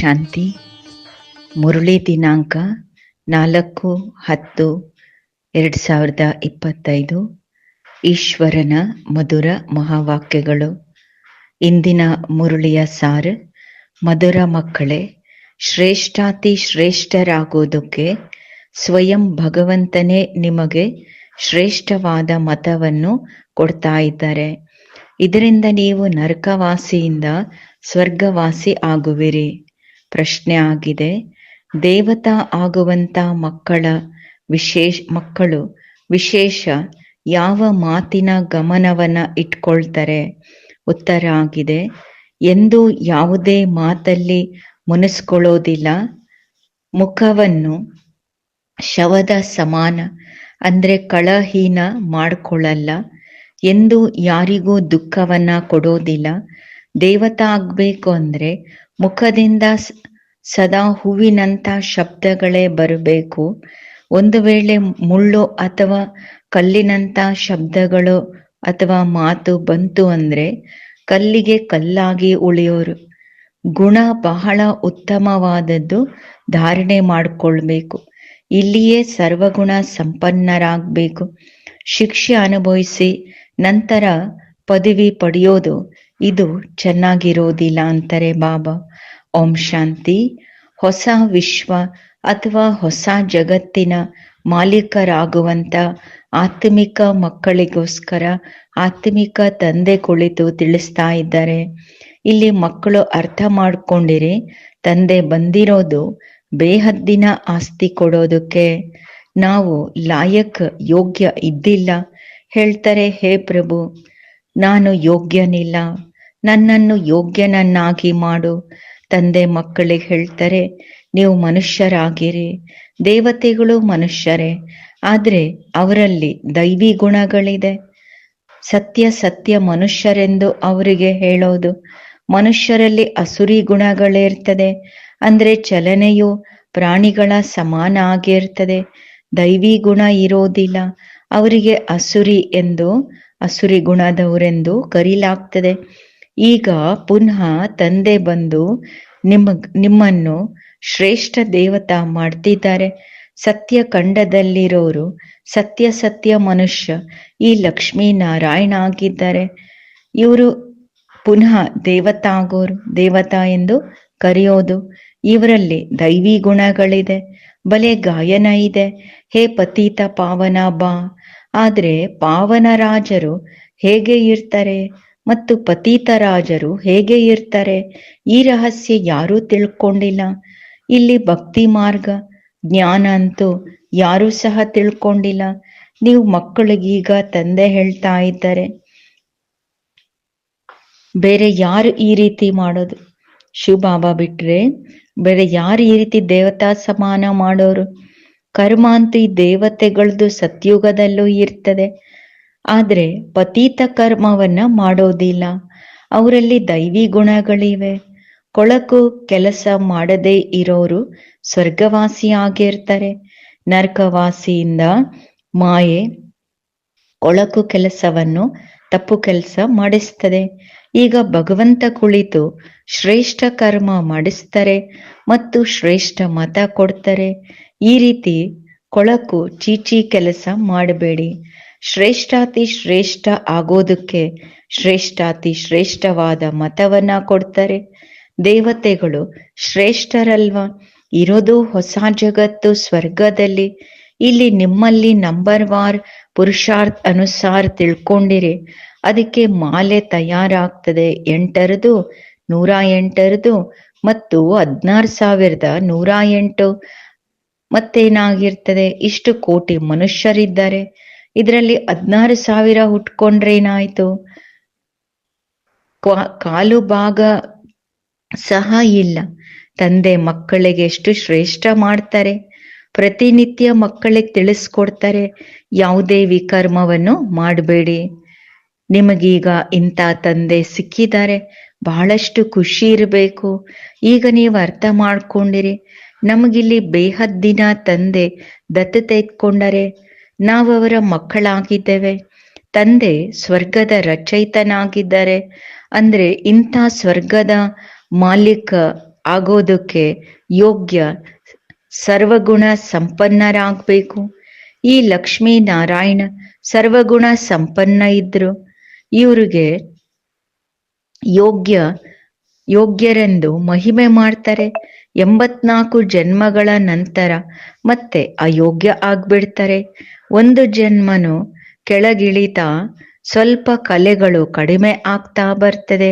ಶಾಂತಿ. ಮುರುಳಿ ದಿನಾಂಕ ನಾಲ್ಕು ಹತ್ತು ಎರಡು ಸಾವಿರದ ಇಪ್ಪತ್ತೈದು. ಈಶ್ವರನ ಮಧುರ ಮಹಾವಾಕ್ಯಗಳು. ಇಂದಿನ ಮುರುಳಿಯ ಸಾರ್, ಮಧುರ ಮಕ್ಕಳೇ, ಶ್ರೇಷ್ಠಾತಿ ಶ್ರೇಷ್ಠರಾಗೋದಕ್ಕೆ ಸ್ವಯಂ ಭಗವಂತನೇ ನಿಮಗೆ ಶ್ರೇಷ್ಠವಾದ ಮತವನ್ನು ಕೊಡ್ತಾ ಇದ್ದಾರೆ. ಇದರಿಂದ ನೀವು ನರಕವಾಸಿಯಿಂದ ಸ್ವರ್ಗವಾಸಿ ಆಗುವಿರಿ. ಪ್ರಶ್ನೆ ಆಗಿದೆ. ದೇವತಾ ಆಗುವಂತ ಮಕ್ಕಳ ವಿಶೇಷ, ಮಕ್ಕಳು ವಿಶೇಷ ಯಾವ ಮಾತಿನ ಗಮನವನ್ನ ಇಟ್ಕೊಳ್ತಾರೆ? ಉತ್ತರ ಆಗಿದೆ. ಎಂದು ಯಾವುದೇ ಮಾತಲ್ಲಿ ಮುನಿಸ್ಕೊಳ್ಳೋದಿಲ್ಲ. ಮುಖವನ್ನು ಶವದ ಸಮಾನ, ಅಂದ್ರೆ ಕಳಹೀನ ಮಾಡ್ಕೊಳ್ಳಲ್ಲ. ಎಂದು ಯಾರಿಗೂ ದುಃಖವನ್ನ ಕೊಡೋದಿಲ್ಲ. ದೇವತಾ ಆಗ್ಬೇಕು ಅಂದ್ರೆ ಮುಖದಿಂದ ಸದಾ ಹೂವಿನಂತ ಶಬ್ದಗಳೇ ಬರಬೇಕು. ಒಂದು ವೇಳೆ ಮುಳ್ಳು ಅಥವಾ ಕಲ್ಲಿನಂತ ಶಬ್ದಗಳು ಅಥವಾ ಮಾತು ಬಂತು ಅಂದ್ರೆ ಕಲ್ಲಿಗೆ ಕಲ್ಲಾಗಿ ಉಳಿಯೋರು. ಗುಣ ಬಹಳ ಉತ್ತಮವಾದದ್ದು ಧಾರಣೆ ಮಾಡಿಕೊಳ್ಬೇಕು. ಇಲ್ಲಿಯೇ ಸರ್ವಗುಣ ಸಂಪನ್ನರಾಗಬೇಕು. ಶಿಕ್ಷೆ ಅನುಭವಿಸಿ ನಂತರ ಪದವಿ ಪಡೆಯೋದು ಇದು ಚೆನ್ನಾಗಿರೋದಿಲ್ಲ ಅಂತಾರೆ ಬಾಬಾ. ಓಂ ಶಾಂತಿ. ಹೊಸ ವಿಶ್ವ ಅಥವಾ ಹೊಸ ಜಗತ್ತಿನ ಮಾಲೀಕರಾಗುವಂತ ಆತ್ಮಿಕ ಮಕ್ಕಳಿಗೋಸ್ಕರ ಆತ್ಮಿಕ ತಂದೆ ಕುಳಿತು ತಿಳಿಸ್ತಾ ಇದ್ದಾರೆ. ಇಲ್ಲಿ ಮಕ್ಕಳು ಅರ್ಥ ಮಾಡ್ಕೊಂಡಿರಿ, ತಂದೆ ಬಂದಿರೋದು ಬೇಹದ್ದಿನ ಆಸ್ತಿ ಕೊಡೋದಕ್ಕೆ. ನಾವು ಲಾಯಕ್ ಯೋಗ್ಯ ಇದ್ದಿಲ್ಲ. ಹೇಳ್ತಾರೆ, ಹೇ ಪ್ರಭು, ನಾನು ಯೋಗ್ಯನಿಲ್ಲ. ನನ್ನನ್ನು ಯೋಗ್ಯನನ್ನಾಗಿ ಮಾಡು. ತಂದೆ ಮಕ್ಕಳಿಗೆ ಹೇಳ್ತಾರೆ, ನೀವು ಮನುಷ್ಯರಾಗಿರಿ. ದೇವತೆಗಳು ಮನುಷ್ಯರೇ, ಆದರೆ ಅವರಲ್ಲಿ ದೈವಿ ಗುಣಗಳಿದೆ. ಸತ್ಯ ಸತ್ಯ ಮನುಷ್ಯರೆಂದು ಅವರಿಗೆ ಹೇಳೋದು, ಮನುಷ್ಯರಲ್ಲಿ ಅಸುರಿ ಗುಣಗಳಿರ್ತದೆ. ಅಂದ್ರೆ ಚಲನೆಯು ಪ್ರಾಣಿಗಳ ಸಮಾನ ಆಗಿರ್ತದೆ. ದೈವಿ ಗುಣ ಇರೋದಿಲ್ಲ. ಅವರಿಗೆ ಅಸುರಿ ಎಂದು, ಅಸುರಿ ಗುಣದವರೆಂದು ಕರೀಲಾಗ್ತದೆ. ಈಗ ಪುನಃ ತಂದೆ ಬಂದು ನಿಮ್ಮ, ನಿಮ್ಮನ್ನು ಶ್ರೇಷ್ಠ ದೇವತಾ ಮಾಡ್ತಿದ್ದಾರೆ. ಸತ್ಯ ಖಂಡದಲ್ಲಿರೋರು ಸತ್ಯ ಸತ್ಯ ಮನುಷ್ಯ ಈ ಲಕ್ಷ್ಮೀ ನಾರಾಯಣ ಆಗಿದ್ದಾರೆ. ಇವರು ಪುನಃ ದೇವತಾ ಆಗೋರು ದೇವತಾ ಎಂದು ಕರೆಯೋದು ಇವರಲ್ಲಿ ದೈವಿ ಗುಣಗಳಿದೆ, ಬಲೆ ಗಾಯನ ಇದೆ. ಹೇ ಪತೀತ ಪಾವನ ಬಾ. ಆದ್ರೆ ಪಾವನ ರಾಜರು ಹೇಗೆ ಇರ್ತಾರೆ? ಮತ್ತು ಪತೀತರಾಜರು ಹೇಗೆ ಇರ್ತಾರೆ? ಈ ರಹಸ್ಯ ಯಾರೂ ತಿಳ್ಕೊಂಡಿಲ್ಲ. ಇಲ್ಲಿ ಭಕ್ತಿ ಮಾರ್ಗ, ಜ್ಞಾನ ಅಂತೂ ಯಾರೂ ಸಹ ತಿಳ್ಕೊಂಡಿಲ್ಲ. ನೀವು ಮಕ್ಕಳಿಗೀಗ ತಂದೆ ಹೇಳ್ತಾ ಇದ್ದಾರೆ, ಬೇರೆ ಯಾರು ಈ ರೀತಿ ಮಾಡೋದು? ಶಿವಬಾಬಾ ಬಿಟ್ರೆ ಬೇರೆ ಯಾರು ಈ ರೀತಿ ದೇವತಾ ಸಮಾನ ಮಾಡೋರು? ಕರ್ಮ ಅಂತೂ ಈ ದೇವತೆಗಳದ್ದು ಸತ್ಯುಗದಲ್ಲೂ ಇರ್ತದೆ. ಆದ್ರೆ ಪತೀತ ಕರ್ಮವನ್ನ ಮಾಡೋದಿಲ್ಲ. ಅವರಲ್ಲಿ ದೈವಿ ಗುಣಗಳಿವೆ. ಕೊಳಕು ಕೆಲಸ ಮಾಡದೇ ಇರೋರು ಸ್ವರ್ಗವಾಸಿ ಆಗಿರ್ತಾರೆ. ನರ್ಕವಾಸಿಯಿಂದ ಮಾಯೆ ಕೊಳಕು ಕೆಲಸವನ್ನು ತಪ್ಪು ಕೆಲಸ ಮಾಡಿಸ್ತದೆ. ಈಗ ಭಗವಂತ ಕುಳಿತು ಶ್ರೇಷ್ಠ ಕರ್ಮ ಮಾಡಿಸ್ತಾರೆ ಮತ್ತು ಶ್ರೇಷ್ಠ ಮತ ಕೊಡ್ತಾರೆ. ಈ ರೀತಿ ಕೊಳಕು ಚೀಚಿ ಕೆಲಸ ಮಾಡಬೇಡಿ. ಶ್ರೇಷ್ಠಾತಿ ಶ್ರೇಷ್ಠ ಆಗೋದಕ್ಕೆ ಶ್ರೇಷ್ಠಾತಿ ಶ್ರೇಷ್ಠವಾದ ಮತವನ್ನ ಕೊಡ್ತಾರೆ. ದೇವತೆಗಳು ಶ್ರೇಷ್ಠರಲ್ವಾ? ಇರೋದು ಹೊಸ ಜಗತ್ತು ಸ್ವರ್ಗದಲ್ಲಿ. ಇಲ್ಲಿ ನಿಮ್ಮಲ್ಲಿ ನಂಬರ್ ವಾರ್ ಪುರುಷಾರ್ಥ ಅನುಸಾರ ತಿಳ್ಕೊಂಡಿರಿ. ಅದಕ್ಕೆ ಮಾಲೆ ತಯಾರಾಗ್ತದೆ ಎಂಟರದು, ನೂರ ಎಂಟರದು ಮತ್ತು ಹದಿನಾರು ಸಾವಿರದ ನೂರ ಎಂಟು. ಮತ್ತೇನಾಗಿರ್ತದೆ? ಇಷ್ಟು ಕೋಟಿ ಮನುಷ್ಯರಿದ್ದಾರೆ. ಇದರಲ್ಲಿ ಹದಿನಾರು ಸಾವಿರ ಹುಟ್ಕೊಂಡ್ರೆ ಏನಾಯ್ತು ಕ್ವಾ- ಕಾಲು ಭಾಗ ಸಹ ಇಲ್ಲ. ತಂದೆ ಮಕ್ಕಳಿಗೆ ಎಷ್ಟು ಶ್ರೇಷ್ಠ ಮಾಡ್ತಾರೆ. ಪ್ರತಿನಿತ್ಯ ಮಕ್ಕಳಿಗೆ ತಿಳಿಸ್ಕೊಡ್ತಾರೆ, ಯಾವುದೇ ವಿಕರ್ಮವನ್ನು ಮಾಡಬೇಡಿ. ನಿಮಗೀಗ ಇಂಥ ತಂದೆ ಸಿಕ್ಕಿದ್ದಾರೆ, ಬಹಳಷ್ಟು ಖುಷಿ ಇರಬೇಕು. ಈಗ ನೀವು ಅರ್ಥ ಮಾಡ್ಕೊಂಡಿರಿ. ನಮಗಿಲ್ಲಿ ಬೇಹದ್ದಿನ ತಂದೆ ದತ್ತು ತೆಗೆದುಕೊಂಡರೆ ನಾವು ಅವರ ಮಕ್ಕಳಾಗಿದ್ದೇವೆ. ತಂದೆ ಸ್ವರ್ಗದ ರಚಯಿತನಾಗಿದ್ದಾರೆ, ಅಂದ್ರೆ ಇಂಥ ಸ್ವರ್ಗದ ಮಾಲೀಕ ಆಗೋದಕ್ಕೆ ಯೋಗ್ಯ ಸರ್ವಗುಣ ಸಂಪನ್ನರಾಗಬೇಕು. ಈ ಲಕ್ಷ್ಮೀ ನಾರಾಯಣ ಸರ್ವಗುಣ ಸಂಪನ್ನ ಇದ್ರು. ಇವ್ರಿಗೆ ಯೋಗ್ಯ, ಯೋಗ್ಯರೆಂದು ಮಹಿಮೆ ಮಾಡ್ತಾರೆ. ಎಂಬತ್ನಾಲ್ಕು ಜನ್ಮಗಳ ನಂತರ ಮತ್ತೆ ಅಯೋಗ್ಯ ಆಗ್ಬಿಡ್ತಾರೆ. ಒಂದು ಜನ್ಮನು ಕೆಳಗಿಳಿತಾ ಸ್ವಲ್ಪ ಕಲೆಗಳು ಕಡಿಮೆ ಆಗ್ತಾ ಬರ್ತದೆ.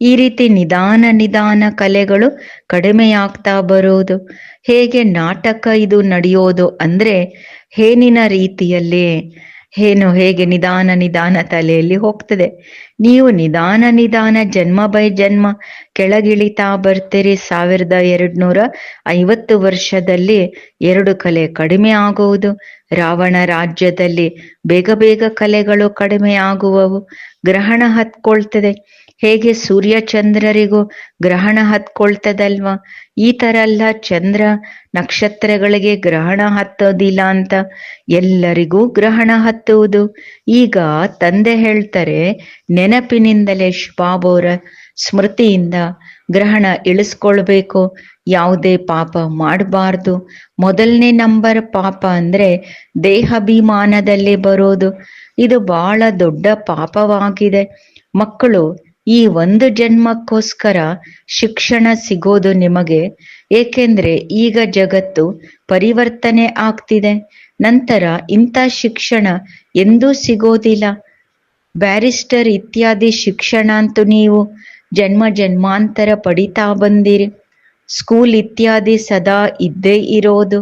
ಈ ರೀತಿ ನಿಧಾನ ನಿಧಾನ ಕಲೆಗಳು ಕಡಿಮೆ ಆಗ್ತಾ ಬರೋದು. ಹೇಗೆ ನಾಟಕ ಇದು ನಡೆಯೋದು ಅಂದ್ರೆ ಹೇನಿನ ರೀತಿಯಲ್ಲಿ ಏನು ಹೇಗೆ ನಿಧಾನ ನಿಧಾನ ತಲೆಯಲ್ಲಿ ಹೋಗ್ತದೆ? ನೀವು ನಿಧಾನ ನಿಧಾನ, ಜನ್ಮ ಬೈ ಜನ್ಮ ಕೆಳಗಿಳಿತಾ ಬರ್ತೀರಿ. ಸಾವಿರದ ಎರಡ್ ನೂರ ಐವತ್ತು ವರ್ಷದಲ್ಲಿ ಎರಡು ಕಲೆ ಕಡಿಮೆ ಆಗುವುದು. ರಾವಣ ರಾಜ್ಯದಲ್ಲಿ ಬೇಗ ಬೇಗ ಕಲೆಗಳು ಕಡಿಮೆ ಆಗುವವು. ಗ್ರಹಣ ಹತ್ಕೊಳ್ತದೆ. ಹೇಗೆ ಸೂರ್ಯ ಚಂದ್ರರಿಗೂ ಗ್ರಹಣ ಹತ್ಕೊಳ್ತದಲ್ವಾ? ಈ ತರ ಎಲ್ಲ ಚಂದ್ರ ನಕ್ಷತ್ರಗಳಿಗೆ ಗ್ರಹಣ ಹತ್ತೋದಿಲ್ಲ ಅಂತ ಎಲ್ಲರಿಗೂ ಗ್ರಹಣ ಹತ್ತುವುದು. ಈಗ ತಂದೆ ಹೇಳ್ತಾರೆ, ನೆನಪಿನಿಂದಲೇ ಶುಭಾಬೋರ ಸ್ಮೃತಿಯಿಂದ ಗ್ರಹಣ ಇಳಿಸ್ಕೊಳ್ಬೇಕು. ಯಾವುದೇ ಪಾಪ ಮಾಡಬಾರ್ದು. ಮೊದಲನೇ ನಂಬರ್ ಪಾಪ ಅಂದ್ರೆ ದೇಹಾಭಿಮಾನದಲ್ಲಿ ಬರೋದು. ಇದು ಬಹಳ ದೊಡ್ಡ ಪಾಪವಾಗಿದೆ. ಮಕ್ಕಳು ಈ ಒಂದು ಜನ್ಮಕ್ಕೋಸ್ಕರ ಶಿಕ್ಷಣ ಸಿಗೋದು ನಿಮಗೆ. ಏಕೆಂದ್ರೆ ಈಗ ಜಗತ್ತು ಪರಿವರ್ತನೆ ಆಗ್ತಿದೆ. ನಂತರ ಇಂಥ ಶಿಕ್ಷಣ ಎಂದೂ ಸಿಗೋದಿಲ್ಲ. ಬ್ಯಾರಿಸ್ಟರ್ ಇತ್ಯಾದಿ ಶಿಕ್ಷಣ ಅಂತೂ ನೀವು ಜನ್ಮ ಜನ್ಮಾಂತರ ಪಡಿತಾ ಬಂದಿರಿ. ಸ್ಕೂಲ್ ಇತ್ಯಾದಿ ಸದಾ ಇದ್ದೇ ಇರೋದು.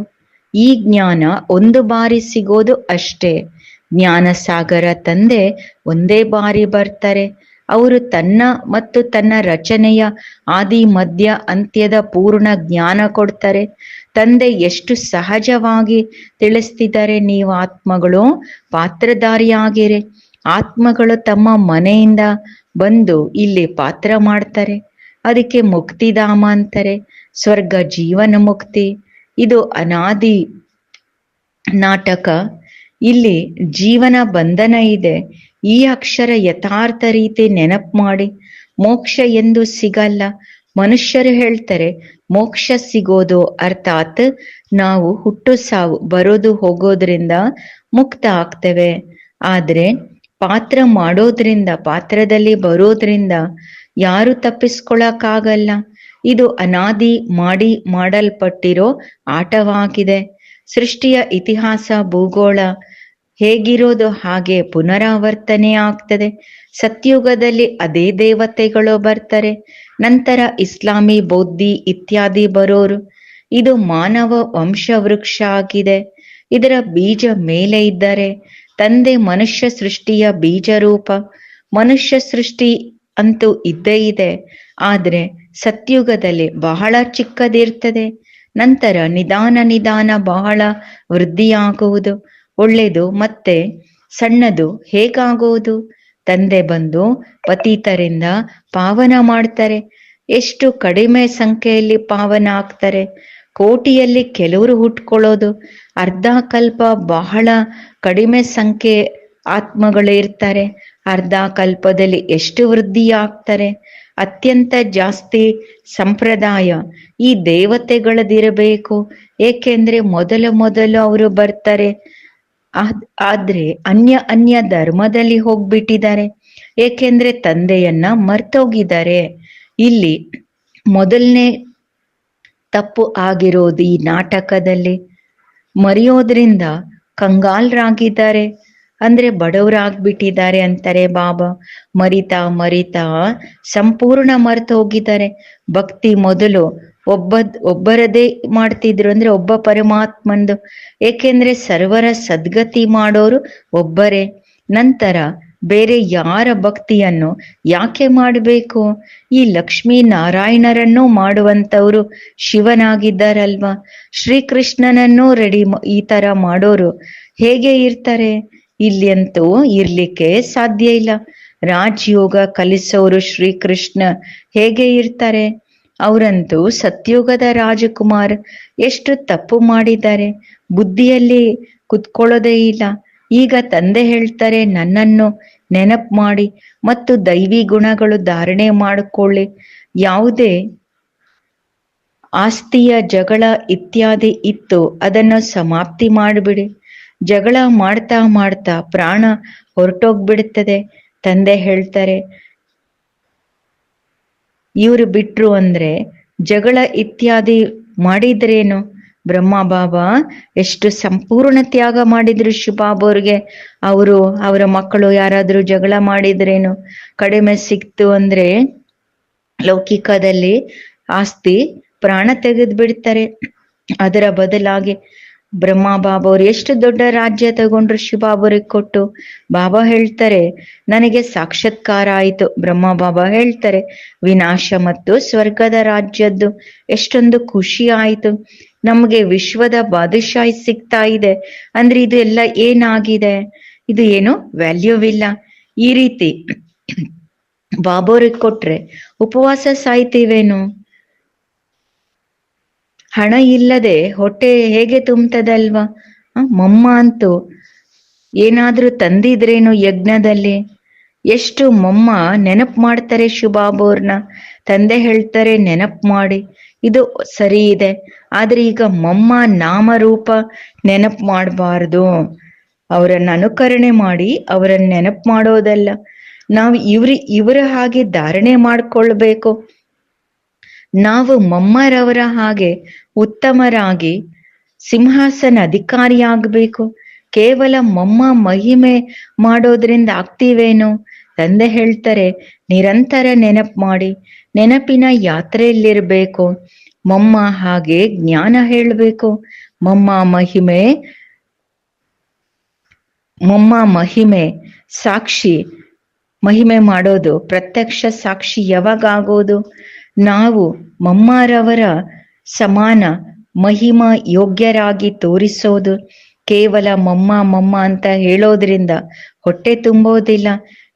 ಈ ಜ್ಞಾನ ಒಂದು ಬಾರಿ ಸಿಗೋದು ಅಷ್ಟೇ. ಜ್ಞಾನ ಸಾಗರ ತಂದೆ ಒಂದೇ ಬಾರಿ ಬರ್ತಾರೆ. ಅವರು ತನ್ನ ಮತ್ತು ತನ್ನ ರಚನೆಯ ಆದಿ ಮಧ್ಯ ಅಂತ್ಯದ ಪೂರ್ಣ ಜ್ಞಾನ ಕೊಡ್ತಾರೆ. ತಂದೆ ಎಷ್ಟು ಸಹಜವಾಗಿ ತಿಳಿಸ್ತಿದ್ದಾರೆ, ನೀವು ಆತ್ಮಗಳು ಪಾತ್ರಧಾರಿಯಾಗಿರಿ. ಆತ್ಮಗಳು ತಮ್ಮ ಮನೆಯಿಂದ ಬಂದು ಇಲ್ಲಿ ಪಾತ್ರ ಮಾಡ್ತಾರೆ. ಅದಕ್ಕೆ ಮುಕ್ತಿಧಾಮ ಅಂತಾರೆ. ಸ್ವರ್ಗ ಜೀವನ ಮುಕ್ತಿ. ಇದು ಅನಾದಿ ನಾಟಕ. ಇಲ್ಲಿ ಜೀವನ ಬಂಧನ ಇದೆ. ಈ ಅಕ್ಷರ ಯಥಾರ್ಥ ರೀತಿ ನೆನಪ್ ಮಾಡಿ. ಮೋಕ್ಷ ಎಂದು ಸಿಗಲ್ಲ. ಮನುಷ್ಯರು ಹೇಳ್ತಾರೆ, ಮೋಕ್ಷ ಸಿಗೋದು ಅರ್ಥಾತ್ ನಾವು ಹುಟ್ಟು ಸಾವು, ಬರೋದು ಹೋಗೋದ್ರಿಂದ ಮುಕ್ತ ಆಗ್ತೇವೆ. ಆದ್ರೆ ಪಾತ್ರ ಮಾಡೋದ್ರಿಂದ, ಪಾತ್ರದಲ್ಲಿ ಬರೋದ್ರಿಂದ ಯಾರು ತಪ್ಪಿಸ್ಕೊಳಕ್ಕಾಗಲ್ಲ. ಇದು ಅನಾದಿ ಮಾಡಿ ಮಾಡಲ್ಪಟ್ಟಿರೋ ಆಟವಾಗಿದೆ. ಸೃಷ್ಟಿಯ ಇತಿಹಾಸ, ಭೂಗೋಳ ಹೇಗಿರೋದು ಹಾಗೆ ಪುನರಾವರ್ತನೆ ಆಗ್ತದೆ. ಸತ್ಯುಗದಲ್ಲಿ ಅದೇ ದೇವತೆಗಳು ಬರ್ತಾರೆ. ನಂತರ ಇಸ್ಲಾಮಿ ಬೌದ್ಧಿ ಇತ್ಯಾದಿ ಬರೋರು. ಇದು ಮಾನವ ವಂಶವೃಕ್ಷ ಆಗಿದೆ. ಇದರ ಬೀಜ ಮೇಲೆ ಇದ್ದರೆ ತಂದೆ ಮನುಷ್ಯ ಸೃಷ್ಟಿಯ ಬೀಜ ರೂಪ. ಮನುಷ್ಯ ಸೃಷ್ಟಿ ಅಂತೂ ಇದ್ದೇ ಇದೆ. ಆದ್ರೆ ಸತ್ಯುಗದಲ್ಲಿ ಬಹಳ ಚಿಕ್ಕದಿರ್ತದೆ. ನಂತರ ನಿಧಾನ ನಿಧಾನ ಬಹಳ ವೃದ್ಧಿಯಾಗುವುದು. ಒಳ್ಳೆಯದು ಮತ್ತೆ ಸಣ್ಣದು ಹೇಗಾಗುವುದು ತಂದೆ ಬಂದು ಪತೀತರಿಂದ ಪಾವನ ಮಾಡ್ತಾರೆ. ಎಷ್ಟು ಕಡಿಮೆ ಸಂಖ್ಯೆಯಲ್ಲಿ ಪಾವನ ಆಗ್ತಾರೆ. ಕೋಟಿಯಲ್ಲಿ ಕೆಲವರು ಹುಟ್ಕೊಳ್ಳೋದು ಅರ್ಧ ಕಲ್ಪ ಬಹಳ ಕಡಿಮೆ ಸಂಖ್ಯೆ ಆತ್ಮಗಳು ಇರ್ತಾರೆ. ಅರ್ಧ ಕಲ್ಪದಲ್ಲಿ ಎಷ್ಟು ವೃದ್ಧಿ ಆಗ್ತಾರೆ? ಅತ್ಯಂತ ಜಾಸ್ತಿ ಸಂಪ್ರದಾಯ ಈ ದೇವತೆಗಳದಿರಬೇಕು. ಏಕೆಂದ್ರೆ ಮೊದಲ ಮೊದಲು ಅವರು ಬರ್ತಾರೆ. ಆದ್ರೆ ಅನ್ಯ ಅನ್ಯ ಧರ್ಮದಲ್ಲಿ ಹೋಗ್ಬಿಟ್ಟಿದ್ದಾರೆ. ಏಕೆಂದ್ರೆ ತಂದೆಯನ್ನ ಮರ್ತೋಗಿದ್ದಾರೆ. ಇಲ್ಲಿ ಮೊದಲನೇ ತಪ್ಪು ಆಗಿರೋದು ಈ ನಾಟಕದಲ್ಲಿ. ಮರೆಯೋದ್ರಿಂದ ಕಂಗಾಲ್ರಾಗಿದ್ದಾರೆ. ಅಂದ್ರೆ ಬಡವರಾಗ್ಬಿಟ್ಟಿದ್ದಾರೆ ಅಂತಾರೆ ಬಾಬಾ. ಮರಿತಾ ಮರಿತಾ, ಸಂಪೂರ್ಣ ಮರೆತು ಹೋಗಿದ್ದಾರೆ ಭಕ್ತಿ ಮೊದಲು ಒಬ್ಬ, ಒಬ್ಬರದೇ ಮಾಡ್ತಿದ್ರು ಅಂದ್ರೆ ಒಬ್ಬ ಪರಮಾತ್ಮಂದು. ಏಕೆಂದ್ರೆ ಸರ್ವರ ಸದ್ಗತಿ ಮಾಡೋರು ಒಬ್ಬರೇ. ನಂತರ ಬೇರೆ ಯಾರ ಭಕ್ತಿಯನ್ನು ಯಾಕೆ ಮಾಡಬೇಕು? ಈ ಲಕ್ಷ್ಮೀ ನಾರಾಯಣರನ್ನು ಮಾಡುವಂತವ್ರು ಶಿವನಾಗಿದ್ದಾರಲ್ವಾ? ಶ್ರೀಕೃಷ್ಣನನ್ನು ರೆಡಿ ಈ ತರ ಮಾಡೋರು ಹೇಗೆ ಇರ್ತಾರೆ? ಇಲ್ಲಿ ಅಂತೂ ಇರ್ಲಿಕ್ಕೆ ಸಾಧ್ಯ ಇಲ್ಲ. ರಾಜಯೋಗ ಕಲಿಸೋರು ಶ್ರೀಕೃಷ್ಣ ಹೇಗೆ ಇರ್ತಾರೆ? ಅವರಂತೂ ಸತ್ಯುಗದ ರಾಜಕುಮಾರ್. ಎಷ್ಟು ತಪ್ಪು ಮಾಡಿದ್ದಾರೆ ಬುದ್ಧಿಯಲ್ಲಿ ಕುತ್ಕೊಳ್ಳೋದೇ ಇಲ್ಲ. ಈಗ ತಂದೆ ಹೇಳ್ತಾರೆ, ನನ್ನನ್ನು ನೆನಪ್ ಮಾಡಿ ಮತ್ತು ದೈವಿ ಗುಣಗಳು ಧಾರಣೆ ಮಾಡಿಕೊಳ್ಳಿ. ಯಾವುದೇ ಆಸ್ತಿಯ ಜಗಳ ಇತ್ಯಾದಿ ಇತ್ತು, ಅದನ್ನು ಸಮಾಪ್ತಿ ಮಾಡಿಬಿಡಿ. ಜಗಳ ಮಾಡ್ತಾ ಮಾಡ್ತಾ ಪ್ರಾಣ ಹೊರಟೋಗ್ಬಿಡುತ್ತದೆ. ತಂದೆ ಹೇಳ್ತಾರೆ ಇವ್ರು ಬಿಟ್ರು ಅಂದ್ರೆ ಜಗಳ ಇತ್ಯಾದಿ ಮಾಡಿದ್ರೇನು? ಬ್ರಹ್ಮ ಬಾಬಾ ಎಷ್ಟು ಸಂಪೂರ್ಣ ತ್ಯಾಗ ಮಾಡಿದ್ರು ಶಿವಬಾಬವ್ರಿಗೆ ಅವರು ಅವರ ಮಕ್ಕಳು ಯಾರಾದ್ರೂ ಜಗಳ ಮಾಡಿದ್ರೇನು? ಕಡಿಮೆ ಸಿಕ್ತು ಅಂದ್ರೆ ಲೌಕಿಕದಲ್ಲಿ ಆಸ್ತಿ ಪ್ರಾಣ ತೆಗೆದು ಬಿಡ್ತಾರೆ ಅದರ ಬದಲಾಗಿ ಬ್ರಹ್ಮ ಬಾಬಾ ಅವ್ರು ಎಷ್ಟು ದೊಡ್ಡ ರಾಜ್ಯ ತಗೊಂಡ್ರು ಶಿವಬಾಬರಿಗೆ ಕೊಟ್ಟು? ಬಾಬಾ ಹೇಳ್ತಾರೆ, ನನಗೆ ಸಾಕ್ಷಾತ್ಕಾರ ಆಯಿತು. ಬ್ರಹ್ಮ ಬಾಬಾ ಹೇಳ್ತಾರೆ, ವಿನಾಶ ಮತ್ತು ಸ್ವರ್ಗದ ರಾಜ್ಯದ್ದು ಎಷ್ಟೊಂದು ಖುಷಿ ಆಯಿತು. ನಮಗೆ ವಿಶ್ವದ ಬಾದಶಾಹಿ ಸಿಗ್ತಾ ಇದೆ. ಅಂದ್ರೆ ಇದು ಎಲ್ಲ ಏನಾಗಿದೆ? ಇದು ಏನು ವ್ಯಾಲ್ಯೂ ಇಲ್ಲ. ಈ ರೀತಿ ಬಾಬೋರಿಗೆ ಕೊಟ್ರೆ ಉಪವಾಸ ಸಾಯ್ತೀವೇನು? ಹಣ ಇಲ್ಲದೆ ಹೊಟ್ಟೆ ಹೇಗೆ ತುಂಬ್ತದಲ್ವಾ? ಮಮ್ಮ ಅಂತೂ. ಏನಾದ್ರೂ ತಂದಿದ್ರೇನು ಯಜ್ಞದಲ್ಲಿ. ಎಷ್ಟು ಮೊಮ್ಮ ನೆನಪು ಮಾಡ್ತಾರೆ ಶುಭಾಬೋರ್ನ ತಂದೆ ಹೇಳ್ತಾರೆ ನೆನಪು ಮಾಡಿ. ಇದು ಸರಿ ಇದೆ. ಆದ್ರೆ ಈಗ ಮೊಮ್ಮ ನಾಮರೂಪ ನೆನಪು ಮಾಡಬಾರ್ದು. ಅವರನ್ನ ಅನುಕರಣೆ ಮಾಡಿ ಅವರನ್ನ ನೆನಪು ಮಾಡೋದಲ್ಲ. ನಾವು ಇವ್ರಿ, ಇವರ ಹಾಗೆ ಧಾರಣೆ ಮಾಡ್ಕೊಳ್ಬೇಕು. ನಾವು ಮಮ್ಮರವರ ಹಾಗೆ ಉತ್ತಮರಾಗಿ ಸಿಂಹಾಸನ ಅಧಿಕಾರಿಯಾಗಬೇಕು. ಕೇವಲ ಮಮ್ಮ ಮಹಿಮೆ ಮಾಡೋದ್ರಿಂದ ಆಗ್ತೀವೇನು? ತಂದೆ ಹೇಳ್ತಾರೆ, ನಿರಂತರ ನೆನಪು ಮಾಡಿ, ನೆನಪಿನ ಯಾತ್ರೆಯಲ್ಲಿರ್ಬೇಕು. ಮಮ್ಮ ಹಾಗೆ ಜ್ಞಾನ ಹೇಳ್ಬೇಕು. ಮಮ್ಮ ಮಹಿಮೆ, ಮೊಮ್ಮ ಮಹಿಮೆ ಸಾಕ್ಷಿ. ಮಹಿಮೆ ಮಾಡೋದು ಪ್ರತ್ಯಕ್ಷ ಸಾಕ್ಷಿ ಯಾವಾಗ ಆಗೋದು ನಾವು ಮಮ್ಮಾರವರ ಸಮಾನ ಮಹಿಮಾ ಯೋಗ್ಯರಾಗಿ ತೋರಿಸೋದು ಕೇವಲ ಮಮ್ಮ ಮಮ್ಮ ಅಂತ ಹೇಳೋದ್ರಿಂದ ಹೊಟ್ಟೆ ತುಂಬೋದಿಲ್ಲ.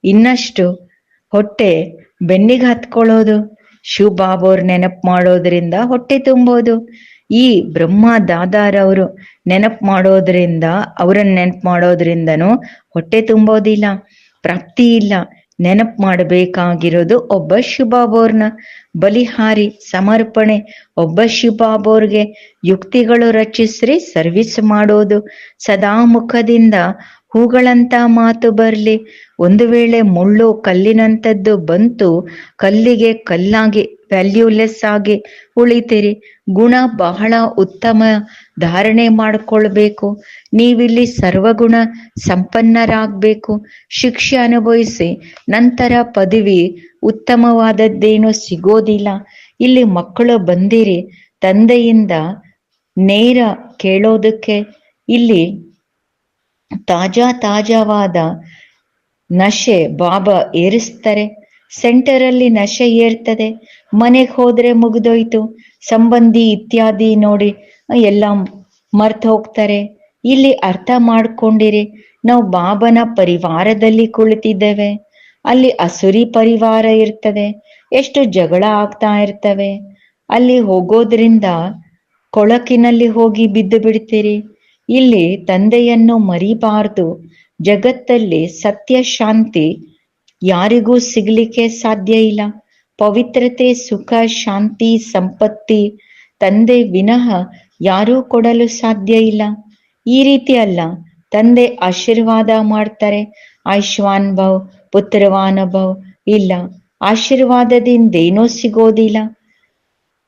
ಇನ್ನಷ್ಟು ಹೊಟ್ಟೆ ಬೆನ್ನಿಗೆ ಹತ್ಕೊಳ್ಳೋದು ಶಿವ ಬಾಬೋರ್ ನೆನಪು ಮಾಡೋದ್ರಿಂದ ಹೊಟ್ಟೆ ತುಂಬೋದು. ಈ ಬ್ರಹ್ಮ ದಾದಾರವರು ನೆನಪು ಮಾಡೋದ್ರಿಂದ, ಅವರನ್ನ ನೆನಪು ಮಾಡೋದ್ರಿಂದನೂ ಹೊಟ್ಟೆ ತುಂಬೋದಿಲ್ಲ. ಪ್ರಾಪ್ತಿ ಇಲ್ಲ. ನೆನಪು ಮಾಡಬೇಕಾಗಿರೋದು ಒಬ್ಬ ಶಿವಬಾಬೋರ್ನ ಬಲಿಹಾರಿ ಸಮರ್ಪಣೆ. ಒಬ್ಬ ಶಿವಬಾಬೋರ್ಗೆ ಯುಕ್ತಿಗಳು ರಚಿಸ್ರಿ, ಸರ್ವಿಸ್ ಮಾಡೋದು ಸದಾ ಮುಖದಿಂದ ಹೂಗಳಂತ ಮಾತು ಬರ್ಲಿ. ಒಂದು ವೇಳೆ ಮುಳ್ಳು ಕಲ್ಲಿನಂಥದ್ದು ಬಂತು, ಕಲ್ಲಿಗೆ ಕಲ್ಲಾಗಿ ವ್ಯಾಲ್ಯೂಲೆಸ್ ಆಗಿ ಉಳಿತೀರಿ. ಗುಣ ಬಹಳ ಉತ್ತಮ ಧಾರಣೆ ಮಾಡಿಕೊಳ್ಬೇಕು. ನೀವಿಲ್ಲಿ ಸರ್ವಗುಣ ಸಂಪನ್ನರಾಗಬೇಕು. ಶಿಕ್ಷೆ ಅನುಭವಿಸಿ ನಂತರ ಪದವಿ ಉತ್ತಮವಾದದ್ದೇನು ಸಿಗೋದಿಲ್ಲ. ಇಲ್ಲಿ ಮಕ್ಕಳು ಬಂದಿರಿ. ತಂದೆಯಿಂದ ನೇರ ಕೇಳೋದಕ್ಕೆ ಇಲ್ಲಿ ತಾಜಾ ತಾಜಾವಾದ ನಶೆ ಬಾಬಾ ಏರಿಸ್ತಾರೆ. ಸೆಂಟರ್ ಅಲ್ಲಿ ನಶೆ ಏರ್ತದೆ. ಮನೆಗೆ ಹೋದ್ರೆ ಮುಗಿದೋಯ್ತು. ಸಂಬಂಧಿ ಇತ್ಯಾದಿ ನೋಡಿ ಎಲ್ಲ ಮರ್ತ ಹೋಗ್ತಾರೆ. ಇಲ್ಲಿ ಅರ್ಥ ಮಾಡ್ಕೊಂಡಿರಿ, ನಾವು ಬಾಬನ ಪರಿವಾರದಲ್ಲಿ ಕುಳಿತಿದ್ದೇವೆ. ಅಲ್ಲಿ ಅಸುರಿ ಪರಿವಾರ ಇರ್ತದೆ, ಎಷ್ಟು ಜಗಳ ಆಗ್ತಾ ಇರ್ತವೆ. ಅಲ್ಲಿ ಹೋಗೋದ್ರಿಂದ ಕೊಳಕಿನಲ್ಲಿ ಹೋಗಿ ಬಿದ್ದು ಬಿಡ್ತೀರಿ. ಇಲ್ಲಿ ತಂದೆಯನ್ನು ಮರಿಬಾರ್ದು, ಜಗತ್ತಲ್ಲಿ ಸತ್ಯ ಶಾಂತಿ ಯಾರಿಗೂ ಸಿಗ್ಲಿಕ್ಕೆ ಸಾಧ್ಯ ಇಲ್ಲ. ಪವಿತ್ರತೆ, ಸುಖ, ಶಾಂತಿ, ಸಂಪತ್ತಿ, ತಂದೆ ವಿನಃ ಯಾರೂ ಕೊಡಲು ಸಾಧ್ಯ ಇಲ್ಲ. ಈ ರೀತಿ ಅಲ್ಲ. ತಂದೆ ಆಶೀರ್ವಾದ ಮಾಡ್ತಾರೆ. ಆಯುಷ್ವಾನ್ ಭವ್, ಪುತ್ರವಾನ್ ಭವ್ ಇಲ್ಲ. ಆಶೀರ್ವಾದದಿಂದ ಏನೋ ಸಿಗೋದಿಲ್ಲ.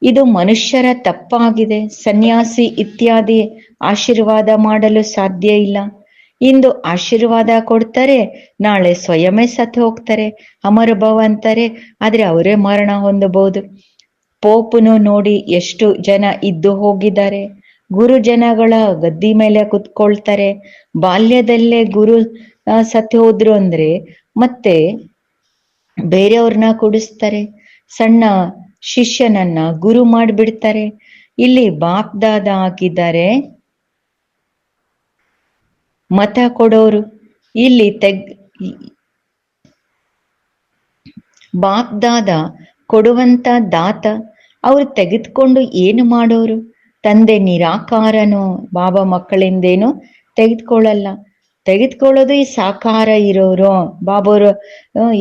ಇದು ಮನುಷ್ಯರ ತಪ್ಪಾಗಿದೆ. ಸನ್ಯಾಸಿ ಇತ್ಯಾದಿ ಆಶೀರ್ವಾದ ಮಾಡಲು ಸಾಧ್ಯ ಇಲ್ಲ. ಇಂದು ಆಶೀರ್ವಾದ ಕೊಡ್ತಾರೆ, ನಾಳೆ ಸ್ವಯಮೇ ಸತ್ತು ಹೋಗ್ತಾರೆ. ಅಮರ ಭವ ಅಂತಾರೆ, ಆದ್ರೆ ಅವರೇ ಮರಣ ಹೊಂದಬಹುದು. ಪೋಪನು ನೋಡಿ ಎಷ್ಟು ಜನ ಇದ್ದು ಹೋಗಿದ್ದಾರೆ. ಗುರು ಜನಗಳ ಗದ್ದಿ ಮೇಲೆ ಕುತ್ಕೊಳ್ತಾರೆ. ಬಾಲ್ಯದಲ್ಲೇ ಗುರು ಸತ್ತು ಹೋದ್ರು ಅಂದ್ರೆ ಮತ್ತೆ ಬೇರೆಯವ್ರನ್ನ ಕುಡಿಸ್ತಾರೆ. ಸಣ್ಣ ಶಿಷ್ಯನನ್ನ ಗುರು ಮಾಡಿಬಿಡ್ತಾರೆ. ಇಲ್ಲಿ ಬಾಪ್ದಾದ ಹಾಕಿದ್ದಾರೆ. ಮತ ಕೊಡೋರು. ಇಲ್ಲಿ ತೆಗ್ ಬಾಪ್ದಾದ ಕೊಡುವಂತ ದಾತ ಅವ್ರು ತೆಗೆದುಕೊಂಡು ಏನು ಮಾಡೋರು? ತಂದೆ ನಿರಾಕಾರನು ಬಾಬಾ ಮಕ್ಕಳಿಂದೇನು ತೆಗೆದುಕೊಳ್ಳಲ್ಲ. ತೆಗೆದುಕೊಳ್ಳೋದು ಈ ಸಾಕಾರ ಇರೋರು. ಬಾಬೋರು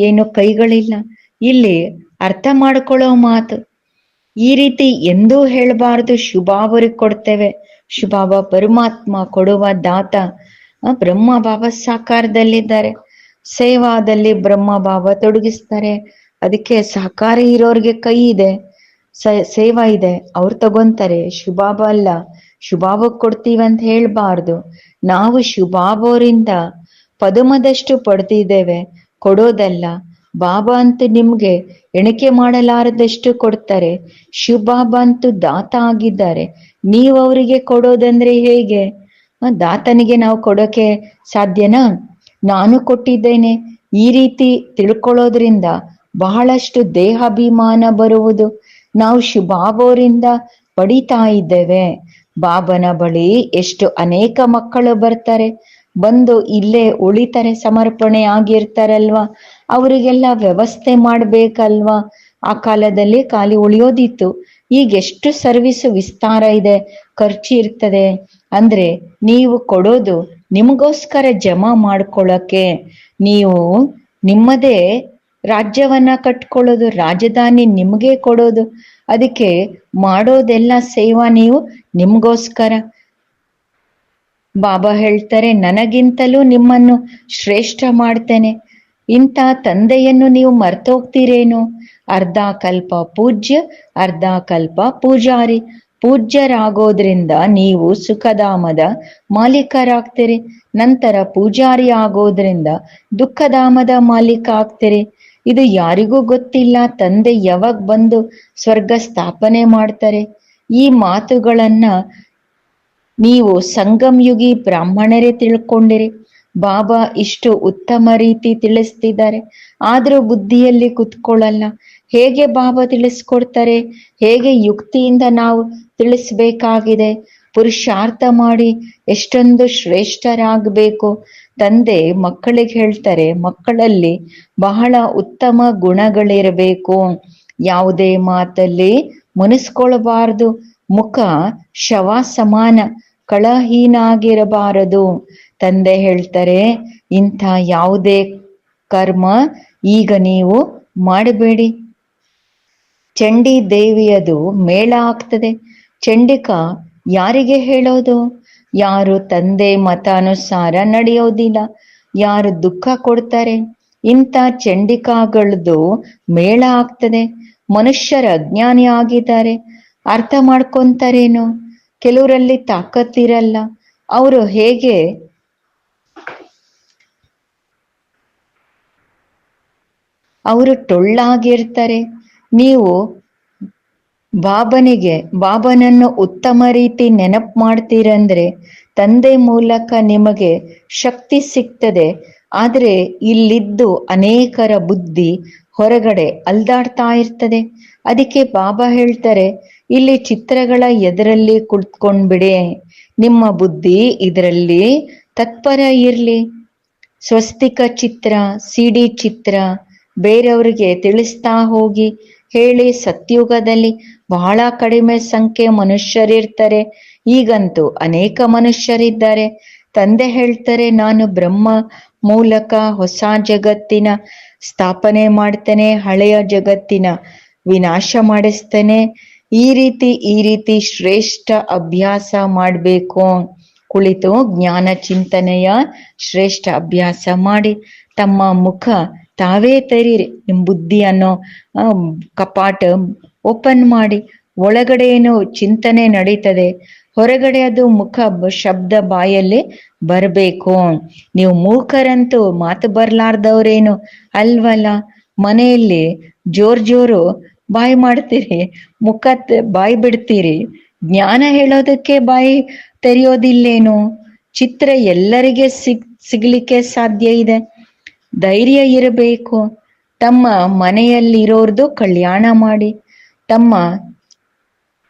ಏನು ಕೈಗಳಿಲ್ಲ. ಇಲ್ಲಿ ಅರ್ಥ ಮಾಡ್ಕೊಳ್ಳೋ ಮಾತು. ಈ ರೀತಿ ಎಂದೂ ಹೇಳಬಾರದು. ಶುಭಾವರಿಗೆ ಕೊಡ್ತೇವೆ. ಶುಭಾಬ ಪರಮಾತ್ಮ ಕೊಡುವ ದಾತ ಬ್ರಹ್ಮ ಬಾಬಾ ಸಾಕಾರದಲ್ಲಿದ್ದಾರೆ. ಸೇವಾದಲ್ಲಿ ಬ್ರಹ್ಮ ಬಾಬಾ ತೊಡಗಿಸ್ತಾರೆ. ಅದಕ್ಕೆ ಸಹಕಾರ ಇರೋರಿಗೆ ಕೈ ಇದೆ ಸೇವಾ ಇದೆ. ಅವ್ರು ತಗೊಂತಾರೆ. ಶುಭಾಬ ಅಲ್ಲ. ಶುಭಾಬಕ್ ಕೊಡ್ತೀವಿ ಅಂತ ಹೇಳ್ಬಾರ್ದು. ನಾವು ಶುಭಾಬೋರಿಂದ ಪದಮದಷ್ಟು ಪಡೆದಿದ್ದೇವೆ ಕೊಡೋದಲ್ಲ. ಬಾಬಾ ಅಂತೂ ನಿಮ್ಗೆ ಎಣಿಕೆ ಮಾಡಲಾರದಷ್ಟು ಕೊಡ್ತಾರೆ. ಶಿವಬಾಬ ಅಂತೂ ದಾತ ಆಗಿದ್ದಾರೆ. ನೀವು ಅವರಿಗೆ ಕೊಡೋದಂದ್ರೆ ಹೇಗೆ? ದಾತನಿಗೆ ನಾವು ಕೊಡೋಕೆ ಸಾಧ್ಯನಾ? ನಾನು ಕೊಟ್ಟಿದ್ದೇನೆ. ಈ ರೀತಿ ತಿಳ್ಕೊಳ್ಳೋದ್ರಿಂದ ಬಹಳಷ್ಟು ದೇಹಾಭಿಮಾನ ಬರುವುದು. ನಾವು ಶುಭಾಬೋರಿಂದ ಪಡಿತಾ ಇದ್ದೇವೆ. ಬಾಬನ ಬಳಿ ಎಷ್ಟು ಅನೇಕ ಮಕ್ಕಳು ಬರ್ತಾರೆ. ಬಂದು ಇಲ್ಲೇ ಉಳಿತಾರೆ ಸಮರ್ಪಣೆ ಆಗಿರ್ತಾರಲ್ವಾ ಅವರಿಗೆಲ್ಲ ವ್ಯವಸ್ಥೆ ಮಾಡ್ಬೇಕಲ್ವಾ? ಆ ಕಾಲದಲ್ಲಿ ಖಾಲಿ ಉಳಿಯೋದಿತ್ತು. ಈಗ ಎಷ್ಟು ಸರ್ವಿಸ್ ವಿಸ್ತಾರ ಇದೆ, ಖರ್ಚು ಇರ್ತದೆ. ಅಂದ್ರೆ ನೀವು ಕೊಡೋದು ನಿಮಗೋಸ್ಕರ ಜಮಾ ಮಾಡ್ಕೊಳ್ಳಕ್ಕೆ ನೀವು ನಿಮ್ಮದೇ ರಾಜ್ಯವನ್ನ ಕಟ್ಕೊಳ್ಳೋದು, ರಾಜಧಾನಿ ನಿಮಗೆ ಕೊಡೋದು, ಅದಕ್ಕೆ ಮಾಡೋದೆಲ್ಲ ಸೇವಾ ನೀವು ನಿಮ್ಗೋಸ್ಕರ. ಬಾಬಾ ಹೇಳ್ತಾರೆ, ನನಗಿಂತಲೂ ನಿಮ್ಮನ್ನು ಶ್ರೇಷ್ಠ ಮಾಡ್ತೇನೆ. ಇಂಥ ತಂದೆಯನ್ನು ನೀವು ಮರ್ತೋಗ್ತೀರೇನು? ಅರ್ಧ ಕಲ್ಪ ಪೂಜ್ಯ, ಅರ್ಧ ಕಲ್ಪ ಪೂಜಾರಿ. ಪೂಜ್ಯರಾಗೋದ್ರಿಂದ ನೀವು ಸುಖಧಾಮದ ಮಾಲೀಕರಾಗ್ತೀರಿ. ನಂತರ ಪೂಜಾರಿ ಆಗೋದ್ರಿಂದ ದುಃಖಧಾಮದ ಮಾಲೀಕ ಆಗ್ತೀರಿ. ಇದು ಯಾರಿಗೂ ಗೊತ್ತಿಲ್ಲ. ತಂದೆ ಯಾವಾಗ ಬಂದು ಸ್ವರ್ಗ ಸ್ಥಾಪನೆ ಮಾಡ್ತಾರೆ? ಈ ಮಾತುಗಳನ್ನ ನೀವು ಸಂಗಮ್ ಯುಗಿ ಬ್ರಾಹ್ಮಣರೇ ತಿಳ್ಕೊಂಡಿರಿ. ಬಾಬಾ ಇಷ್ಟು ಉತ್ತಮ ರೀತಿ ತಿಳಿಸ್ತಿದ್ದಾರೆ. ಆದ್ರೂ ಬುದ್ಧಿಯಲ್ಲಿ ಕುತ್ಕೊಳ್ಳಲ್ಲ. ಹೇಗೆ ಬಾಬಾ ತಿಳಿಸ್ಕೊಡ್ತಾರೆ? ಹೇಗೆ ಯುಕ್ತಿಯಿಂದ ನಾವು ತಿಳಿಸ್ಬೇಕಾಗಿದೆ? ಪುರುಷಾರ್ಥ ಮಾಡಿ ಎಷ್ಟೊಂದು ಶ್ರೇಷ್ಠರಾಗಬೇಕು. ತಂದೆ ಮಕ್ಕಳಿಗೆ ಹೇಳ್ತಾರೆ, ಮಕ್ಕಳಲ್ಲಿ ಬಹಳ ಉತ್ತಮ ಗುಣಗಳಿರಬೇಕು. ಯಾವುದೇ ಮಾತಲ್ಲಿ ಮುನಿಸ್ಕೊಳ್ಬಾರ್ದು. ಮುಖ ಶವ ಸಮಾನ ಕಳಹೀನಾಗಿರಬಾರದು. ತಂದೆ ಹೇಳ್ತಾರೆ, ಇಂಥ ಯಾವುದೇ ಕರ್ಮ ಈಗ ನೀವು ಮಾಡಬೇಡಿ. ಚಂಡಿ ದೇವಿಯದು ಮೇಳ ಆಗ್ತದೆ. ಚಂಡಿಕಾ ಯಾರಿಗೆ ಹೇಳೋದು? ಯಾರು ತಂದೆ ಮತಾನುಸಾರ ನಡೆಯೋದಿಲ್ಲ. ಯಾರು ದುಃಖ ಕೊಡ್ತಾರೆ. ಇಂಥ ಚಂಡಿಕಾಗಳದ್ದು ಮೇಳ ಆಗ್ತದೆ. ಮನುಷ್ಯರ ಅಜ್ಞಾನಿ ಆಗಿದ್ದಾರೆ. ಅರ್ಥ ಮಾಡ್ಕೊಂತಾರೇನು? ಕೆಲವರಲ್ಲಿ ತಾಕತ್ತಿರಲ್ಲ. ಅವರು ಹೇಗೆ? ಅವರು ಟೊಳ್ಳಾಗಿರ್ತಾರೆ. ನೀವು ಬಾಬನಿಗೆ, ಬಾಬನನ್ನು ಉತ್ತಮ ರೀತಿ ನೆನಪು ಮಾಡ್ತೀರಂದ್ರೆ ತಂದೆ ಮೂಲಕ ನಿಮಗೆ ಶಕ್ತಿ ಸಿಗ್ತದೆ. ಆದ್ರೆ ಇಲ್ಲಿದ್ದು ಅನೇಕರ ಬುದ್ಧಿ ಹೊರಗಡೆ ಅಲ್ದಾಡ್ತಾ ಇರ್ತದೆ. ಅದಕ್ಕೆ ಬಾಬಾ ಹೇಳ್ತಾರೆ, ಇಲ್ಲಿ ಚಿತ್ರಗಳ ಎದರಲ್ಲಿ ಕುಳಿತ್ಕೊಂಡ್ಬಿಡಿ. ನಿಮ್ಮ ಬುದ್ಧಿ ಇದರಲ್ಲಿ ತತ್ಪರ ಇರ್ಲಿ. ಸ್ವಸ್ತಿಕ ಚಿತ್ರ ಸಿಡಿ ಚಿತ್ರ ಬೇರೆಯವರಿಗೆ ತಿಳಿಸ್ತಾ ಹೋಗಿ, ಹೇಳಿ ಸತ್ಯುಗದಲ್ಲಿ ಬಹಳ ಕಡಿಮೆ ಸಂಖ್ಯೆ ಮನುಷ್ಯರಿರ್ತಾರೆ. ಈಗಂತೂ ಅನೇಕ ಮನುಷ್ಯರಿದ್ದಾರೆ. ತಂದೆ ಹೇಳ್ತಾರೆ, ನಾನು ಬ್ರಹ್ಮ ಮೂಲಕ ಹೊಸ ಜಗತ್ತಿನ ಸ್ಥಾಪನೆ ಮಾಡ್ತೇನೆ, ಹಳೆಯ ಜಗತ್ತಿನ ವಿನಾಶ ಮಾಡಿಸ್ತೇನೆ. ಈ ರೀತಿ ಈ ರೀತಿ ಶ್ರೇಷ್ಠ ಅಭ್ಯಾಸ ಮಾಡಬೇಕು. ಕುಳಿತು ಜ್ಞಾನ ಚಿಂತನೆಯ ಶ್ರೇಷ್ಠ ಅಭ್ಯಾಸ ಮಾಡಿ. ತಮ್ಮ ಮುಖ ತಾವೇ ತೆರೀರಿ. ನಿಮ್ಮ ಬುದ್ಧಿ ಅನ್ನೋ ಕಪಾಟ ಓಪನ್ ಮಾಡಿ ಒಳಗಡೆ ಏನು ಚಿಂತನೆ ನಡೀತದೆ, ಹೊರಗಡೆ ಅದು ಮುಖ ಶಬ್ದ ಬಾಯಲ್ಲಿ ಬರಬೇಕು. ನೀವು ಮೂಕರಂತೂ ಮಾತು ಬರ್ಲಾರ್ದವ್ರೇನು? ಅಲ್ವಲ್ಲ, ಮನೆಯಲ್ಲಿ ಜೋರ್ ಜೋರು ಬಾಯಿ ಮಾಡ್ತೀರಿ, ಮುಖ ಬಾಯಿ ಬಿಡ್ತೀರಿ. ಜ್ಞಾನ ಹೇಳೋದಕ್ಕೆ ಬಾಯಿ ತೆರೆಯೋದಿಲ್ಲೇನು? ಚಿತ್ರ ಎಲ್ಲರಿಗೆ ಸಿಗ್, ಸಿಗ್ಲಿಕ್ಕೆ ಸಾಧ್ಯ ಇದೆ. ಧೈರ್ಯ ಇರಬೇಕು. ತಮ್ಮ ಮನೆಯಲ್ಲಿರೋರ್ದು ಕಲ್ಯಾಣ ಮಾಡಿ. ತಮ್ಮ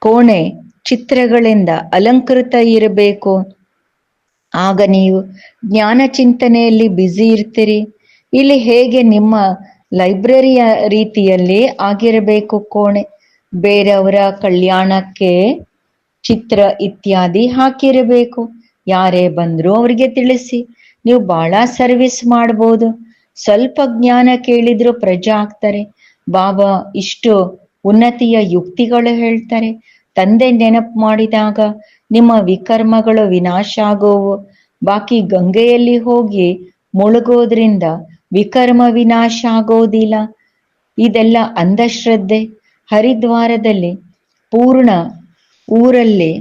ಕೋಣೆ ಚಿತ್ರಗಳಿಂದ ಅಲಂಕೃತ ಇರಬೇಕು. ಆಗ ನೀವು ಜ್ಞಾನ ಚಿಂತನೆಯಲ್ಲಿ ಬ್ಯುಸಿ ಇರ್ತೀರಿ. ಇಲ್ಲಿ ಹೇಗೆ ನಿಮ್ಮ ಲೈಬ್ರರಿಯ ರೀತಿಯಲ್ಲಿ ಆಗಿರಬೇಕು ಕೋಣೆ. ಬೇರೆಯವರ ಕಲ್ಯಾಣಕ್ಕೆ ಚಿತ್ರ ಇತ್ಯಾದಿ ಹಾಕಿರಬೇಕು. ಯಾರೇ ಬಂದ್ರು ಅವ್ರಿಗೆ ತಿಳಿಸಿ. ನೀವು ಬಹಳ ಸರ್ವಿಸ್ ಮಾಡ್ಬೋದು. ಸ್ವಲ್ಪ ಜ್ಞಾನ ಕೇಳಿದ್ರು ಪ್ರಜಾ ಆಗ್ತಾರೆ. ಬಾಬಾ ಇಷ್ಟು ಉನ್ನತಿಯ ಯುಕ್ತಿಗಳು ಹೇಳ್ತಾರೆ. ತಂದೆ ನೆನಪು ಮಾಡಿದಾಗ ನಿಮ್ಮ ವಿಕರ್ಮಗಳು ವಿನಾಶ ಆಗೋವು. ಬಾಕಿ ಗಂಗೆಯಲ್ಲಿ ಹೋಗಿ ಮುಳುಗೋದ್ರಿಂದ ವಿಕರ್ಮ ವಿನಾಶ ಆಗೋದಿಲ್ಲ. ಇದೆಲ್ಲ ಅಂಧಶ್ರದ್ಧೆ. ಹರಿದ್ವಾರದಲ್ಲಿ ಪೂರ್ಣ ಊರಲ್ಲಿ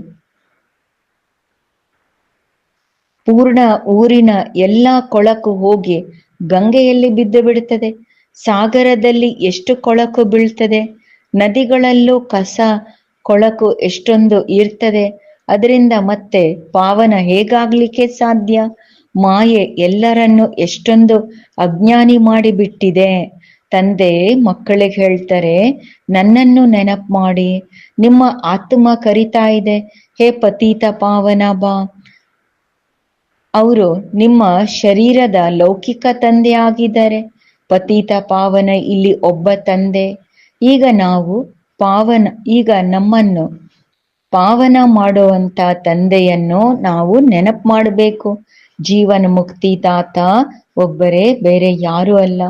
ಪೂರ್ಣ ಊರಿನ ಎಲ್ಲಾ ಕೊಳಕು ಹೋಗಿ ಗಂಗೆಯಲ್ಲಿ ಬಿದ್ದು ಬಿಡುತ್ತದೆ ಸಾಗರದಲ್ಲಿ ಎಷ್ಟು ಕೊಳಕು ಬೀಳ್ತದೆ. ನದಿಗಳಲ್ಲೂ ಕಸ ಕೊಳಕು ಎಷ್ಟೊಂದು ಇರ್ತದೆ. ಅದರಿಂದ ಮತ್ತೆ ಪಾವನ ಹೇಗಾಗ್ಲಿಕ್ಕೆ ಸಾಧ್ಯ? ಮಾಯೆ ಎಲ್ಲರನ್ನು ಎಷ್ಟೊಂದು ಅಜ್ಞಾನಿ ಮಾಡಿಬಿಟ್ಟಿದೆ. ತಂದೆ ಮಕ್ಕಳಿಗೆ ಹೇಳ್ತಾರೆ, ನನ್ನನ್ನು ನೆನಪ್ ಮಾಡಿ. ನಿಮ್ಮ ಆತ್ಮ ಕರಿತಾ ಇದೆ. ಹೇ ಪತೀತ ಪಾವನ ಬಾ. ಅವರು ನಿಮ್ಮ ಶರೀರದ ಲೌಕಿಕ ತಂದೆ ಆಗಿದ್ದಾರೆ. ಪತೀತ ಪಾವನ ಇಲ್ಲಿ ಒಬ್ಬ ತಂದೆ. ಈಗ ನಾವು ಪಾವನ, ಈಗ ನಮ್ಮನ್ನು ಪಾವನ ಮಾಡುವಂತ ತಂದೆಯನ್ನು ನಾವು ನೆನಪು ಮಾಡಬೇಕು. ಜೀವನ ಮುಕ್ತಿ ತಾತ ಒಬ್ಬರೇ, ಬೇರೆ ಯಾರು ಅಲ್ಲ.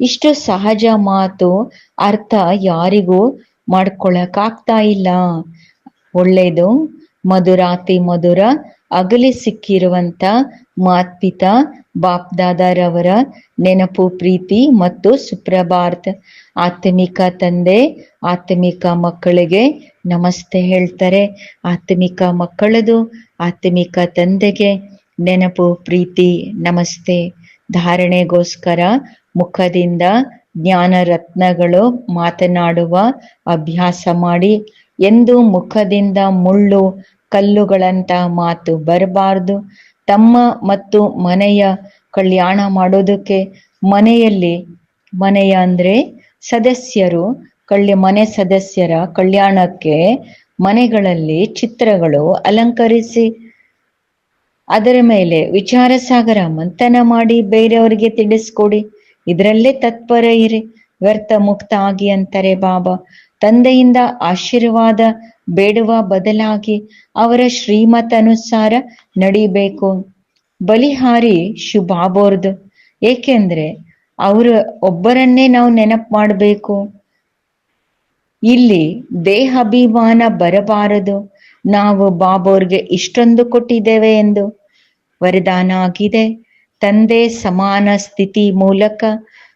ಇಷ್ಟು ಸಹಜ ಮಾತು ಅರ್ಥ ಯಾರಿಗೂ ಮಾಡ್ಕೊಳಕ್ಕಾಗ್ತಾ ಇಲ್ಲ. ಒಳ್ಳೇದು ಮಧುರಾತಿ ಮಧುರ, ಅಗಲಿ ಸಿಕ್ಕಿರುವಂತ ಮಾತ್ಪಿತ ಬಾಪ್ದಾದಾರವರ ನೆನಪು, ಪ್ರೀತಿ ಮತ್ತು ಸುಪ್ರಭಾತ್ ಆತ್ಮಿಕ ತಂದೆ, ಆತ್ಮಿಕ ಮಕ್ಕಳಿಗೆ ನಮಸ್ತೆ ಹೇಳ್ತಾರೆ. ಆತ್ಮಿಕ ಮಕ್ಕಳದು, ಆತ್ಮಿಕ ತಂದೆಗೆ ನೆನಪು, ಪ್ರೀತಿ, ನಮಸ್ತೆ. ಧಾರಣೆಗೋಸ್ಕರ ಮುಖದಿಂದ ಜ್ಞಾನ ರತ್ನಗಳು ಮಾತನಾಡುವ ಅಭ್ಯಾಸ ಮಾಡಿ, ಎಂದು ಮುಖದಿಂದ ಮುಳ್ಳು ಕಲ್ಲುಗಳಂತ ಮಾತು ಬರಬಾರ್ದು. ತಮ್ಮ ಮತ್ತು ಮನೆಯ ಕಲ್ಯಾಣ ಮಾಡೋದಕ್ಕೆ ಮನೆಯಲ್ಲಿ ಮನೆಯ ಅಂದ್ರೆ ಸದಸ್ಯರು ಕಳ್ಳಿ ಮನೆ ಸದಸ್ಯರ ಕಲ್ಯಾಣಕ್ಕೆ ಮನೆಗಳಲ್ಲಿ ಚಿತ್ರಗಳು ಅಲಂಕರಿಸಿ ಅದರ ಮೇಲೆ ವಿಚಾರ ಸಾಗರ ಮಂಥನ ಮಾಡಿ ಬೇರೆಯವರಿಗೆ ತಿಳಿಸ್ಕೊಡಿ. ಇದರಲ್ಲೇ ತತ್ಪರ ಇರಿ. ವ್ಯರ್ಥ ಮುಕ್ತ ಆಗಿ ಅಂತಾರೆ ಬಾಬಾ. ತಂದೆಯಿಂದ ಆಶೀರ್ವಾದ ಬೇಡುವ ಬದಲಾಗಿ ಅವರ ಶ್ರೀಮತನುಸಾರ ನಡಿಬೇಕು. ಬಲಿಹಾರಿ ಶುಭಾಬೋರ್ದು. ಏಕೆಂದ್ರೆ ಅವರ ಒಬ್ಬರನ್ನೇ ನಾವು ನೆನಪು ಮಾಡಬೇಕು. ಇಲ್ಲಿ ದೇಹಾಭಿಮಾನ ಬರಬಾರದು. ನಾವು ಬಾಬೋರ್ಗೆ ಇಷ್ಟೊಂದು ಕೊಟ್ಟಿದ್ದೇವೆ ಎಂದು ವರದಾನ ಆಗಿದೆ ತಂದೆ ಸಮಾನ ಸ್ಥಿತಿ ಮೂಲಕ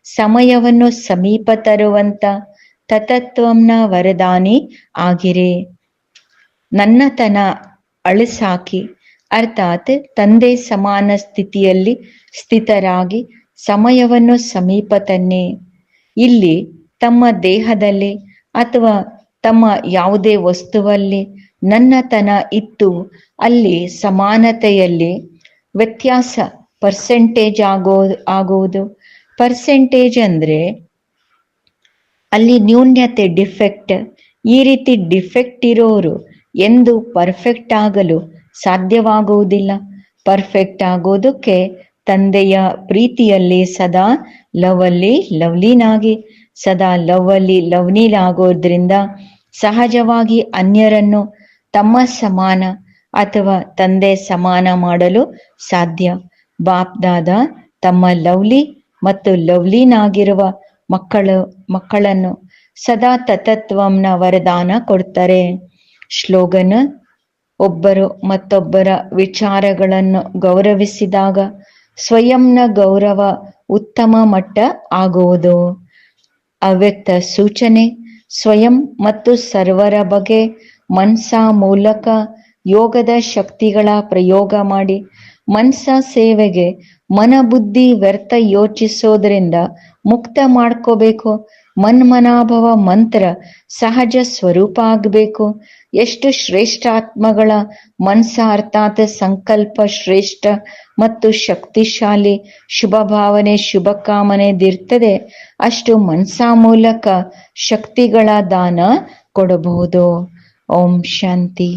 ಸಮಯವನ್ನು ಸಮೀಪ ತರುವಂತ ತತತ್ವಂನ ವರದಾನಿ ಆಗಿರೆ. ನನ್ನತನ ಅಳಿಸಾಕಿ, ಅರ್ಥಾತ್ ತಂದೆ ಸಮಾನ ಸ್ಥಿತಿಯಲ್ಲಿ ಸ್ಥಿತರಾಗಿ ಸಮಯವನ್ನು ಸಮೀಪ ತನ್ನೆ ಇಲ್ಲಿ ತಮ್ಮ ದೇಹದಲ್ಲಿ ಅಥವಾ ತಮ್ಮ ಯಾವುದೇ ವಸ್ತುವಲ್ಲಿ ನನ್ನತನ ಇತ್ತು, ಅಲ್ಲಿ ಸಮಾನತೆಯಲ್ಲಿ ವ್ಯತ್ಯಾಸ ಪರ್ಸೆಂಟೇಜ್ ಆಗೋ, ಆಗುವುದು. ಪರ್ಸೆಂಟೇಜ್ ಅಂದ್ರೆ ಅಲ್ಲಿ ನ್ಯೂನ್ಯತೆ ಡಿಫೆಕ್ಟ್ ಈ ರೀತಿ ಡಿಫೆಕ್ಟ್ ಇರೋರು ಎಂದು ಪರ್ಫೆಕ್ಟ್ ಆಗಲು ಸಾಧ್ಯವಾಗುವುದಿಲ್ಲ. ಪರ್ಫೆಕ್ಟ್ ಆಗೋದಕ್ಕೆ ತಂದೆಯ ಪ್ರೀತಿಯಲ್ಲಿ ಸದಾ ಲವಲ್ಲಿ ಲವ್ಲಿನಾಗಿ, ಸದಾ ಲವ್ವಲ್ಲಿ ಲವ್ನೀಲ್ ಆಗೋದ್ರಿಂದ ಸಹಜವಾಗಿ ಅನ್ಯರನ್ನು ತಮ್ಮ ಸಮಾನ ಅಥವಾ ತಂದೆ ಸಮಾನ ಮಾಡಲು ಸಾಧ್ಯ. ಬಾಪ್ದಾದ ತಮ್ಮ ಲವ್ಲಿ ಮತ್ತು ಲವ್ಲಿನಾಗಿರುವ ಮಕ್ಕಳು, ಮಕ್ಕಳನ್ನು ಸದಾ ತತತ್ವಂನ ವರದಾನ ಕೊಡ್ತಾರೆ ಶ್ಲೋಗನ ಒಬ್ಬರು ಮತ್ತೊಬ್ಬರ ವಿಚಾರಗಳನ್ನು ಗೌರವಿಸಿದಾಗ ಸ್ವಯಂನ ಗೌರವ ಉತ್ತಮ ಮಟ್ಟ ಆಗುವುದು. ಅವ್ಯಕ್ತ ಸೂಚನೆ, ಸ್ವಯಂ ಮತ್ತು ಸರ್ವರ ಬಗ್ಗೆ ಮನ್ಸ ಮೂಲಕ ಯೋಗದ ಶಕ್ತಿಗಳ ಪ್ರಯೋಗ ಮಾಡಿ ಮನ್ಸ ಸೇವೆಗೆ ಮನ ಬುದ್ಧಿ ವ್ಯರ್ಥ ಯೋಚಿಸೋದ್ರಿಂದ ಮುಕ್ತ ಮಾಡ್ಕೋಬೇಕು. ಮನ್ಮನಾಭವ ಮಂತ್ರ ಸಹಜ ಸ್ವರೂಪ ಆಗ್ಬೇಕು. ಎಷ್ಟು ಶ್ರೇಷ್ಠಾತ್ಮಗಳ ಮನ್ಸ ಅರ್ಥಾತ್ ಸಂಕಲ್ಪ ಶ್ರೇಷ್ಠ ಮತ್ತು ಶಕ್ತಿಶಾಲಿ ಶುಭ ಭಾವನೆ ಶುಭ ಕಾಮನೆದಿರ್ತದೆ ಅಷ್ಟು ಮನ್ಸ ಮೂಲಕ ಶಕ್ತಿಗಳ ದಾನ ಕೊಡಬಹುದು. ಓಂ ಶಾಂತಿ.